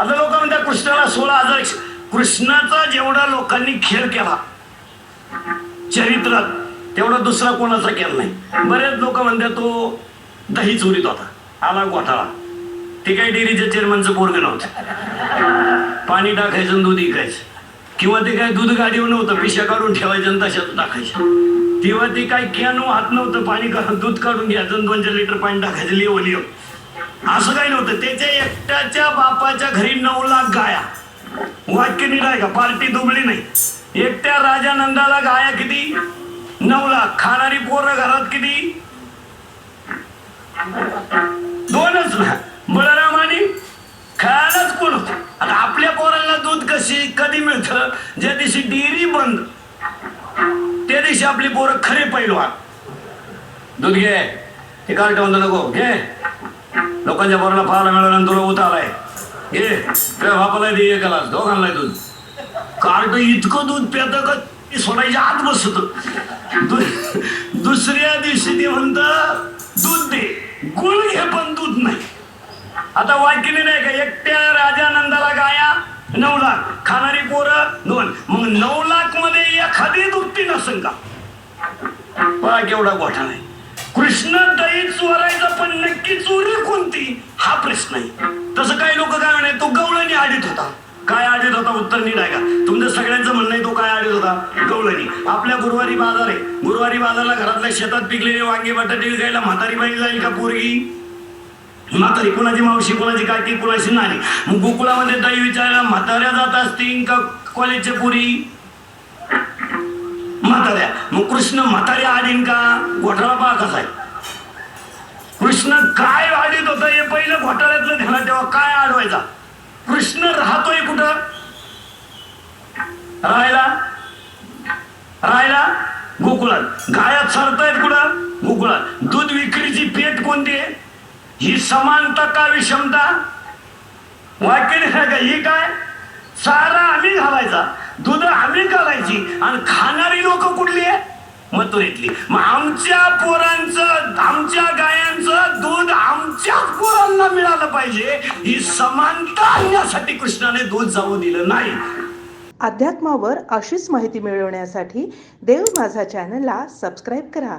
आता लोक म्हणतात कृष्णाला सोळा हजार कृष्णाचा जेवढा लोकांनी खेळ केला चरित्रात तेवढा दुसरा कोणाचा केला नाही. बरेच लोक म्हणतात तो दही चोरीत होता आला घोटाळा. ते काही डेअरीच्या चेअरमनचं पोरग नव्हतं. पाणी टाकायचं आणि दूध इकायचं किंवा ते काय दूध गाडीवर नव्हतं पिशा काढून ठेवायचं आणि तशात टाकायचं. तेव्हा ते काय कॅन हात नव्हतं पाणी काढून दूध काढून घ्यायचं आणि दोन चार लिटर पाणी टाकायचं लिओ लिओ. असं काही नव्हतं. त्याच्या एकट्याच्या बापाच्या घरी नऊ लाख गाया. वाक्य नीट आहे का? पार्टी दुबली नाही. एकट्या राजानंदाला गाया किती? नऊ लाख. खाणारी पोरं घरात किती? दोनच ना बळराम आणि खायलाच कोण होत? आता आपल्या पोरांना दूध कशी कधी मिळतं? ज्या दिवशी डेअरी बंद त्या दिवशी आपली पोरं खरे पैलवान. दूध घे. ते कार्ट म्हणतो नको. घे. लोकांच्या पोराला पाहायला मिळालं तुला उत आलाय ये तुझ्या बापाला दे एक ग्लास दोघांना दूध. कार्ट इतकं दूध पेत का? सोडायच्या आत बसत. दुसऱ्या दिवशी ते म्हणत दूध दे. गुळ घे पण दूध नाही. आता वाक्यने नाही का एकट्या राजानंदाला गाया नऊ लाख. खाणारी पोरं दोन. मग नऊ लाखमध्ये एखादी दुपटी नसेल का? केवढा गोठा नाही. कृष्ण दही चोरायचा पण नक्की चोरी कोणती? हा प्रश्न आहे. तसं काही लोक काय म्हणे तो गवळणी आडीत होता. काय आडीत होता? उत्तर नीट आहे का तुमचं सगळ्यांचं म्हणणं आहे तो काय आडीत होता? गवळणी. आपल्या गुरुवारी बाजार आहे. गुरुवारी बाजारला घरातल्या शेतात पिकलेले वांगे बटाटे विकायला म्हातारी बाई जाईल का पोरगी? म्हातारी कुणाची मावशी कुणाची काकी कुणाची नाही. मग गोकुळामध्ये दही विचारायला म्हाताऱ्या जात असतील का कॉलेजच्या पुरी? म्हाताऱ्या. मग कृष्ण म्हातारी आडीन का? घोटाळा पहा कसा आहे. कृष्ण काय आडीत होत हे पहिलं घोटाळ्यातलं ध्यानात तेव्हा काय आडवायचा? कृष्ण राहतोय कुठं? राहायला? राहायला? गोकुळात. गायात सरतायत कुठं? गोकुळात. दूध विक्रीची पेट कोणती आहे? ही समानता का विषमता? वाक्य का? ही काय? चारा आम्ही घालायचा. दूध आम्ही घालायची. आणि खाणारी लोक कुठली आहे? मथुरेतली. मग आमच्या पोरांचं आमच्या गायांचं दूध आमच्याच पोरांना मिळालं पाहिजे. ही समानता आणण्यासाठी कृष्णाने दूध जाऊ दिलं नाही. अध्यात्मावर अशीच माहिती मिळवण्यासाठी देव माझा चॅनलला सबस्क्राईब करा.